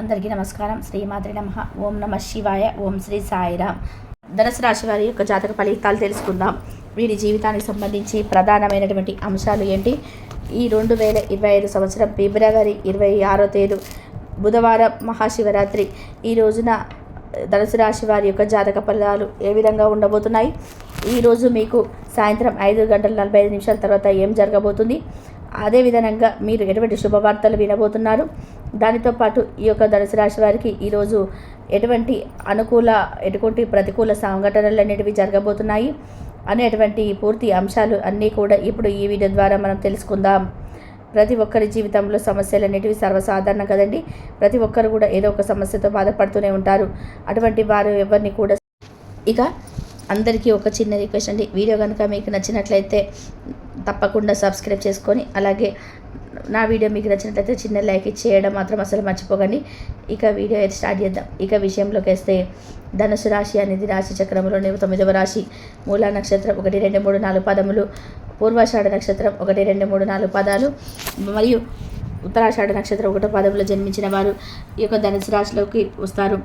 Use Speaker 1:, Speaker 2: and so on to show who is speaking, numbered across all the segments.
Speaker 1: అందరికీ నమస్కారం. శ్రీమాతృ నమ. ఓం నమ శివాయ. ఓం శ్రీ సాయిరామ్. ధనుసు రాశి వారి యొక్క జాతక ఫలితాలు తెలుసుకుందాం. వీరి జీవితానికి సంబంధించి ప్రధానమైనటువంటి అంశాలు ఏంటి? ఈ రెండు వేల ఇరవై ఐదు సంవత్సరం ఫిబ్రవరి ఇరవై ఆరో తేదీ బుధవారం మహాశివరాత్రి. ఈ రోజున ధనుసు రాశి వారి యొక్క జాతక ఫలాలు ఏ విధంగా ఉండబోతున్నాయి? ఈరోజు మీకు సాయంత్రం ఐదు గంటల నలభై ఐదు నిమిషాల తర్వాత ఏం జరగబోతుంది? అదేవిధంగా మీరు ఎటువంటి శుభవార్తలు వినబోతున్నారు? దానితో పాటు ఈ యొక్క ధనుసు రాశి వారికి ఈరోజు ఎటువంటి అనుకూల ఎటువంటి ప్రతికూల సంఘటనలు అనేటివి జరగబోతున్నాయి అనేటువంటి పూర్తి అంశాలు అన్నీ కూడా ఇప్పుడు ఈ వీడియో ద్వారా మనం తెలుసుకుందాం. ప్రతి ఒక్కరి జీవితంలో సమస్యలు అనేటివి సర్వసాధారణం కదండి. ప్రతి ఒక్కరు కూడా ఏదో ఒక సమస్యతో బాధపడుతూనే ఉంటారు. అటువంటి వారు ఎవరిని కూడా ఇక అందరికీ ఒక చిన్న రిక్వెస్ట్ అండి. వీడియో కనుక మీకు నచ్చినట్లయితే తప్పకుండా సబ్స్క్రైబ్ చేసుకొని అలాగే నా వీడియో మీకు నచ్చినట్లయితే చిన్న లైక్ ఇచ్చేయడం మాత్రం అసలు మర్చిపోకండి. ఇక వీడియో అయితే స్టార్ట్ చేద్దాం. ఇక విషయంలోకి వస్తే ధనుసు రాశి అనేది రాశి చక్రంలోని తొమ్మిదవ రాశి. మూలా నక్షత్రం ఒకటి రెండు మూడు నాలుగు పదములు. పూర్వాషాఢ నక్షత్రం ఒకటి రెండు మూడు నాలుగు పదాలు. మరియు ఉత్తరాషాఢ నక్షత్రం ఒకటో పదవిలో జన్మించిన వారు ఈ యొక్క ధనుసు రాశిలోకి వస్తారు.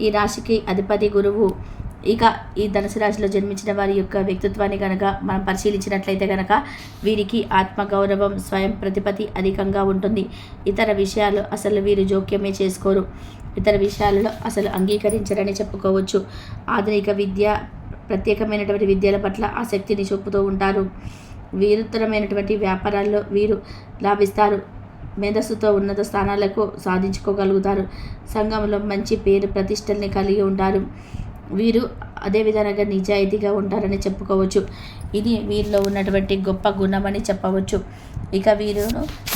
Speaker 1: ఈ రాశికి అధిపతి గురువు ఇక ఈ ధనుసు రాశిలో జన్మించిన వారి యొక్క వ్యక్తిత్వాన్ని కనుక మనం పరిశీలించినట్లయితే కనుక వీరికి ఆత్మగౌరవం స్వయం ప్రతిపత్తి అధికంగా ఉంటుంది. ఇతర విషయాలు అసలు వీరు జోక్యమే చేసుకోరు. ఇతర విషయాలలో అసలు అంగీకరించరని చెప్పుకోవచ్చు. ఆధునిక విద్య ప్రత్యేకమైనటువంటి విద్యల పట్ల ఆసక్తిని చూపుతూ ఉంటారు. వీరుత్తరమైనటువంటి వ్యాపారాల్లో వీరు లాభిస్తారు. మేధస్సుతో ఉన్నత స్థానాలకు సాధించుకోగలుగుతారు. సంఘంలో మంచి పేరు ప్రతిష్టల్ని కలిగి ఉంటారు. వీరు అదే విధంగా నిజాయితీగా ఉంటారని చెప్పుకోవచ్చు. ఇది వీరిలో ఉన్నటువంటి గొప్ప గుణమని చెప్పవచ్చు. ఇక వీరు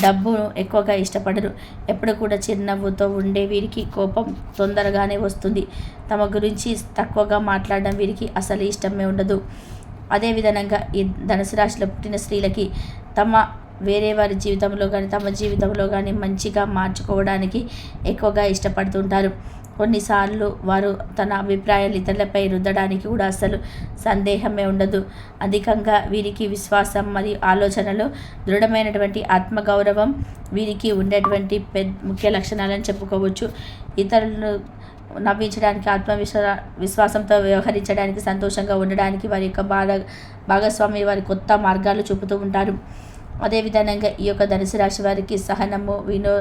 Speaker 1: డబ్బును ఎక్కువగా ఇష్టపడరు. ఎప్పుడు కూడా చిరునవ్వుతో ఉండే వీరికి కోపం తొందరగానే వస్తుంది. తమ గురించి తక్కువగా మాట్లాడడం వీరికి అసలు ఇష్టమే ఉండదు. అదేవిధంగా ఈ ధనుసు రాశిలో పుట్టిన స్త్రీలకి తమ వేరే వారి జీవితంలో కానీ తమ జీవితంలో కానీ మంచిగా మార్చుకోవడానికి ఎక్కువగా ఇష్టపడుతుంటారు. కొన్నిసార్లు వారు తన అభిప్రాయాలు ఇతరులపై రుద్దడానికి కూడా అసలు సందేహమే ఉండదు. అధికంగా వీరికి విశ్వాసం మరియు ఆలోచనలు దృఢమైనటువంటి ఆత్మగౌరవం వీరికి ఉండేటువంటి పెద్ద ముఖ్య లక్షణాలని చెప్పుకోవచ్చు. ఇతరులను నవ్వించడానికి ఆత్మవిశ్వా విశ్వాసంతో వ్యవహరించడానికి సంతోషంగా ఉండడానికి వారి యొక్క భాగ భాగస్వామి వారి కొత్త మార్గాలు చూపుతూ ఉంటారు. అదేవిధంగా ఈ యొక్క ధనుసు రాశి వారికి సహనము వినో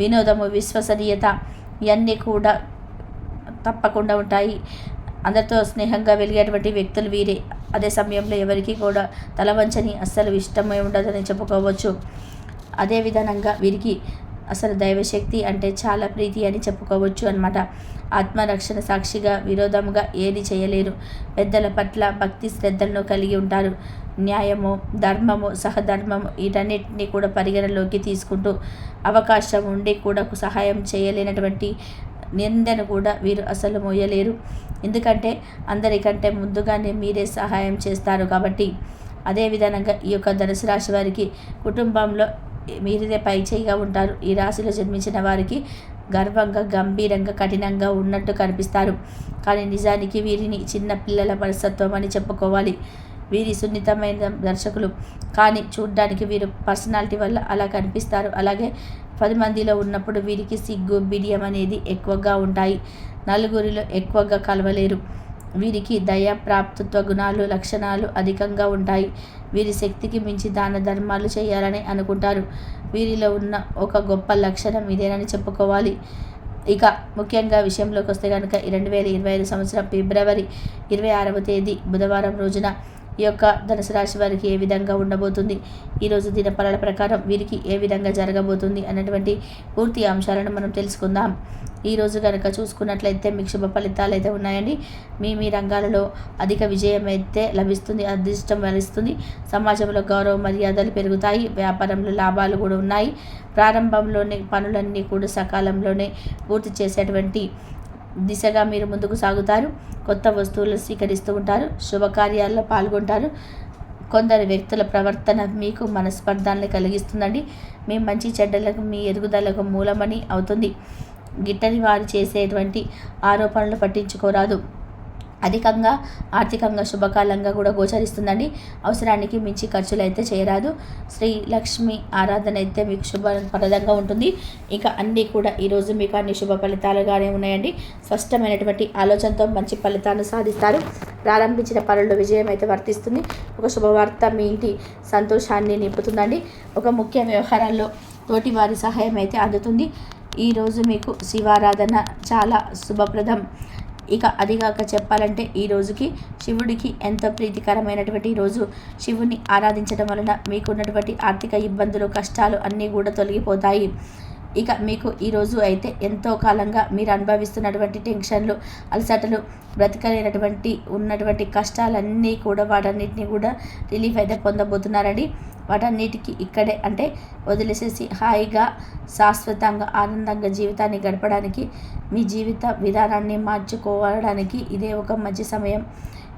Speaker 1: వినోదము విశ్వసనీయత ఇవన్నీ కూడా తప్పకుండా ఉంటాయి. అందరితో స్నేహంగా వెలిగేటువంటి వ్యక్తులు వీరే. అదే సమయంలో ఎవరికి కూడా తలవంచని అస్సలు ఇష్టమై ఉండదని చెప్పుకోవచ్చు. అదే విధంగా వీరికి అసలు దైవశక్తి అంటే చాలా ప్రీతి అని చెప్పుకోవచ్చు అనమాట ఆత్మరక్షణ సాక్షిగా విరోధముగా ఏది చేయలేరు. పెద్దల పట్ల భక్తి శ్రద్ధలను కలిగి ఉంటారు. న్యాయము ధర్మము సహధర్మము వీటన్నిటిని కూడా పరిగణలోకి తీసుకుంటూ అవకాశం ఉండి కూడా సహాయం చేయలేనటువంటి నిందను కూడా వీరు అసలు మోయలేరు ఎందుకంటే అందరికంటే ముందుగానే మీరే సహాయం చేస్తారు కాబట్టి. అదేవిధంగా ఈ యొక్క ధనుసు రాశి వారికి కుటుంబంలో మీరే పైచేయిగా ఉంటారు. ఈ రాశిలో జన్మించిన వారికి గర్వంగా గంభీరంగా కఠినంగా ఉన్నట్టు కనిపిస్తారు. కానీ నిజానికి వీరిని చిన్న పిల్లల మనస్తత్వం అని చెప్పుకోవాలి. వీరి సున్నితమైన దర్శకులు. కానీ చూడ్డానికి వీరు పర్సనాలిటీ వల్ల అలా కనిపిస్తారు. అలాగే పది మందిలో ఉన్నప్పుడు వీరికి సిగ్గు బిడియం అనేది ఎక్కువగా ఉంటాయి. నలుగురిలో ఎక్కువగా కలవలేరు. వీరికి దయ ప్రాప్తత్వ గుణాలు లక్షణాలు అధికంగా ఉంటాయి. వీరి శక్తికి మించి దాన ధర్మాలు చేయాలని అనుకుంటారు. వీరిలో ఉన్న ఒక గొప్ప లక్షణం ఇదేనని చెప్పుకోవాలి. ఇక ముఖ్యంగా విషయంలోకి వస్తే కనుక రెండు వేల ఇరవై ఐదు సంవత్సరం ఫిబ్రవరి ఇరవై ఆరవ తేదీ బుధవారం రోజున ఈ యొక్క ధనుసు రాశి వారికి ఏ విధంగా ఉండబోతుంది? ఈరోజు దినఫలాల ప్రకారం వీరికి ఏ విధంగా జరగబోతుంది అన్నటువంటి పూర్తి అంశాలను మనం తెలుసుకుందాం. ఈరోజు కనుక చూసుకున్నట్లయితే మీకు శుభ ఫలితాలు అయితే ఉన్నాయండి. మీ మీ రంగాలలో అధిక విజయం అయితే లభిస్తుంది అదృష్టం వరిస్తుంది. సమాజంలో గౌరవ మర్యాదలు పెరుగుతాయి వ్యాపారంలో లాభాలు కూడా ఉన్నాయి. ప్రారంభంలోనే పనులన్నీ కూడా సకాలంలోనే పూర్తి చేసేటువంటి దిశగా మీరు ముందుకు సాగుతారు. కొత్త వస్తువులు స్వీకరిస్తూ ఉంటారు. శుభకార్యాల్లో పాల్గొంటారు. కొందరు వ్యక్తుల ప్రవర్తన మీకు మనస్పర్ధాన్ని కలిగిస్తుందండి. మీ మంచి చెడ్డలకు మీ ఎదుగుదలకు మూలమని అవుతుంది. గిట్టని వారు చేసేటువంటి ఆరోపణలు పట్టించుకోరాదు. అధికంగా ఆర్థికంగా శుభకాలంగా కూడా గోచరిస్తుందండి. అవసరానికి మించి ఖర్చులు అయితే చేయరాదు. శ్రీ లక్ష్మి ఆరాధన అయితే మీకు శుభప్రదంగా ఉంటుంది. ఇంకా అన్నీ కూడా ఈరోజు మీకు అన్ని శుభ ఫలితాలుగానే ఉన్నాయండి. స్పష్టమైనటువంటి ఆలోచనతో మంచి ఫలితాలను సాధిస్తారు. ప్రారంభించిన పనుల్లో విజయం అయితే వర్తిస్తుంది. ఒక శుభవార్త మీ ఇంటి సంతోషాన్ని నింపుతుందండి. ఒక ముఖ్య వ్యవహారాల్లో తోటి వారి సహాయం అయితే అందుతుంది. ఈరోజు మీకు శివారాధన చాలా శుభప్రదం. ఇక అదిగాక చెప్పాలంటే ఈ రోజుకి శివుడికి ఎంతో ప్రీతికరమైనటువంటి రోజు. శివుని ఆరాధించడం వలన మీకున్నటువంటి ఆర్థిక ఇబ్బందులు కష్టాలు అన్నీ కూడా తొలగిపోతాయి. ఇక మీకు ఈరోజు అయితే ఎంతో కాలంగా మీరు అనుభవిస్తున్నటువంటి టెన్షన్లు అలసటలు బ్రతకలేనటువంటి ఉన్నటువంటి కష్టాలన్నీ కూడా వాటన్నిటిని కూడా రిలీఫ్ అయితే పొందబోతున్నారండి. వాటన్నిటికీ ఇక్కడే అంటే వదిలేసేసి హాయిగా శాశ్వతంగా ఆనందంగా జీవితాన్ని గడపడానికి మీ జీవిత విధానాన్ని మార్చుకోవడానికి ఇదే ఒక మంచి సమయం.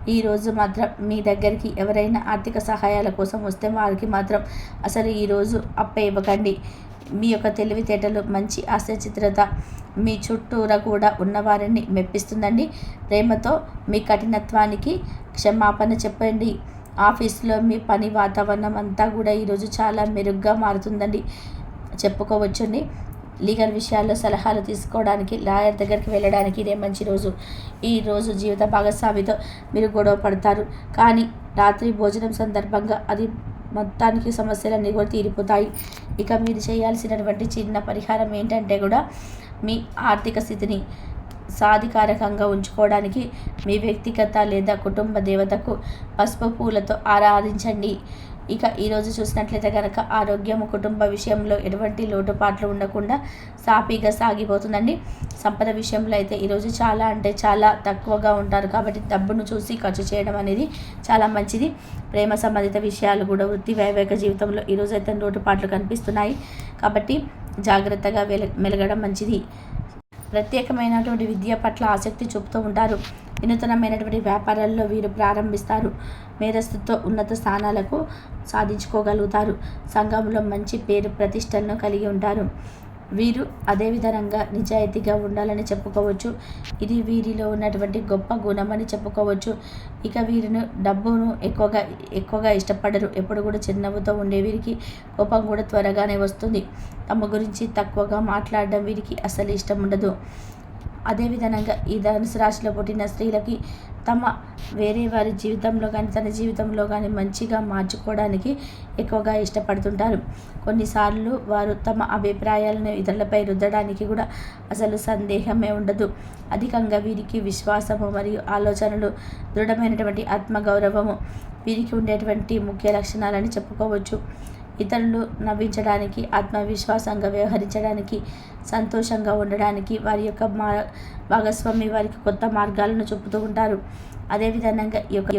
Speaker 1: ఈరోజు మాత్రం మీ దగ్గరికి ఎవరైనా ఆర్థిక సహాయాల కోసం వస్తే వారికి మాత్రం అసలు ఈరోజు అప్ప ఇవ్వకండి. మీ యొక్క తెలివితేటలు మంచి ఆశచిత్రత మీ చుట్టూరా కూడా ఉన్నవారిని మెప్పిస్తుందండి. ప్రేమతో మీ కఠినత్వానికి క్షమాపణ చెప్పండి. ఆఫీస్లో మీ పని వాతావరణం అంతా కూడా ఈరోజు చాలా మెరుగ్గా మారుతుందండి. చెప్పుకోవచ్చండి. లీగల్ విషయాల్లో సలహాలు తీసుకోవడానికి లాయర్ దగ్గరికి వెళ్ళడానికి ఇదే మంచి రోజు. ఈ రోజు జీవిత భాగస్వామితో మీరు గొడవ పడతారు. కానీ రాత్రి భోజనం సందర్భంగా అది మొత్తానికి సమస్యలన్నీ కూడా తీరిపోతాయి. ఇక మీరు చేయాల్సినటువంటి చిన్న పరిహారం ఏంటంటే కూడా మీ ఆర్థిక స్థితిని సాధికారకంగా ఉంచుకోవడానికి మీ వ్యక్తిగత లేదా కుటుంబ దేవతకు పసుపు పూలతో ఆరాధించండి. ఇక ఈరోజు చూసినట్లయితే కనుక ఆరోగ్యం కుటుంబ విషయంలో ఎటువంటి లోటుపాట్లు ఉండకుండా సాఫీగా సాగిపోతుందండి. సంపద విషయంలో అయితే ఈరోజు చాలా అంటే చాలా తక్కువగా ఉంటారు కాబట్టి డబ్బును చూసి ఖర్చు చేయడం అనేది చాలా మంచిది. ప్రేమ సంబంధిత విషయాలు కూడా వృత్తి వైవేక జీవితంలో ఈరోజు అయితే లోటుపాట్లు కనిపిస్తున్నాయి కాబట్టి జాగ్రత్తగా వెల మెలగడం మంచిది. ప్రత్యేకమైనటువంటి విద్య పట్ల ఆసక్తి చూపుతూ ఉంటారు. వినూతనమైనటువంటి వ్యాపారాల్లో వీరు ప్రారంభిస్తారు. మేధస్సుతో ఉన్నత స్థానాలకు సాధించుకోగలుగుతారు. సంఘంలో మంచి పేరు ప్రతిష్టలను కలిగి ఉంటారు. వీరు అదేవిధంగా నిజాయితీగా ఉండాలని చెప్పుకోవచ్చు. ఇది వీరిలో ఉన్నటువంటి గొప్ప గుణమని చెప్పుకోవచ్చు. ఇక వీరిని డబ్బును ఎక్కువగా ఎక్కువగా ఇష్టపడరు. ఎప్పుడు కూడా చిన్నవుతో ఉండే వీరికి కోపం కూడా త్వరగానే వస్తుంది. తమ గురించి తక్కువగా మాట్లాడడం వీరికి అసలు ఇష్టం ఉండదు. అదేవిధంగా ఈ ధనుసు రాశిలో పుట్టిన స్త్రీలకి తమ వేరే వారి జీవితంలో కానీ తన జీవితంలో కానీ మంచిగా మార్చుకోవడానికి ఎక్కువగా ఇష్టపడుతుంటారు. కొన్నిసార్లు వారు తమ అభిప్రాయాలను ఇతరులపై రుద్దడానికి కూడా అసలు సందేహమే ఉండదు. అధికంగా వీరికి విశ్వాసము మరియు ఆలోచనలు దృఢమైనటువంటి ఆత్మగౌరవము వీరికి ఉండేటువంటి ముఖ్య లక్షణాలని చెప్పుకోవచ్చు. ఇతరులు నవ్వించడానికి ఆత్మవిశ్వాసంగా వ్యవహరించడానికి సంతోషంగా ఉండడానికి వారి యొక్క మా భాగస్వామి వారికి కొత్త మార్గాలను చూపుతూ ఉంటారు. అదేవిధంగా ఈ యొక్క